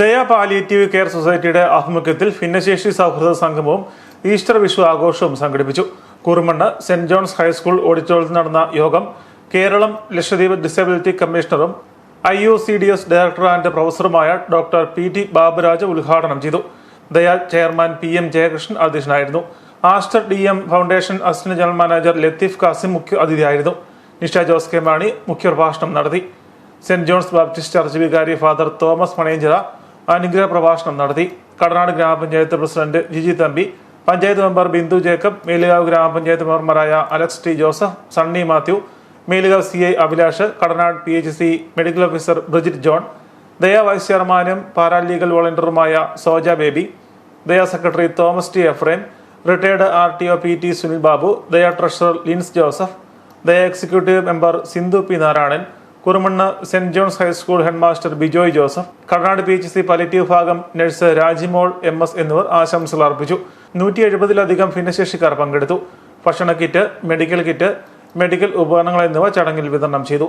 ദയ palliative care സൊസൈറ്റിയുടെ ആഭിമുഖ്യത്തിൽ ഭിന്നശേഷി സൗഹൃദ സംഗമവും ഈസ്റ്റർ വിഷു ആഘോഷവും സംഘടിപ്പിച്ചു. കുറുമണ്ണ് സെന്റ് ജോൺസ് ഹൈസ്കൂൾ ഓഡിറ്റോറിയത്തിൽ നടന്ന യോഗം Keralam Lakshadweep disability കമ്മീഷണറും I O C D S director and പ്രൊഫസറുമായ doctor P T Baburaj ഉദ്ഘാടനം ചെയ്തു. Dayal chairman P M Jayakrishnan അധ്യക്ഷനായിരുന്നു. Aster D M foundation assistant general manager Latheef Kasim മുഖ്യ അതിഥിയായിരുന്നു. നിഷ ജോസ് കെ മാണി മുഖ്യപ്രഭാഷണം നടത്തി. സെന്റ് ജോൺസ് ബാപ്റ്റിസ്റ്റ് ചർച്ച് വികാരി ഫാദർ തോമസ് മണേഞ്ചിറ അനുഗ്രഹ പ്രഭാഷണം നടത്തി കടനാട് ഗ്രാമപഞ്ചായത്ത് president Jiji Thampi panchayat member Bindu Jacob Melukavu ഗ്രാമപഞ്ചായത്ത് മെമ്പർമാരായ Alex T Joseph Sunny Mathew Melukavu C I Abhilash Kadanad P H C medical officer Bridget John Daya vice ചെയർമാനും paralegal വോളണ്ടിയറുമായ Soja Baby Daya secretary Thomas T Ephraim retired R T O P T Sunil Babu Daya treasurer Lins Joseph Daya executive member Sindhu P Narayanan Kurumannu saint John's high school headmaster Bijoy Joseph Kadanad P H C palliative ഭാഗം nurse Rajimol M S എന്നിവർ ആശംസകൾ അർപ്പിച്ചു. നൂറ്റി എഴുപതിലധികം ഭിന്നശേഷിക്കാർ പങ്കെടുത്തു. ഭക്ഷണ kit medical kit medical ഉപകരണങ്ങൾ എന്നിവ ചടങ്ങിൽ വിതരണം ചെയ്തു.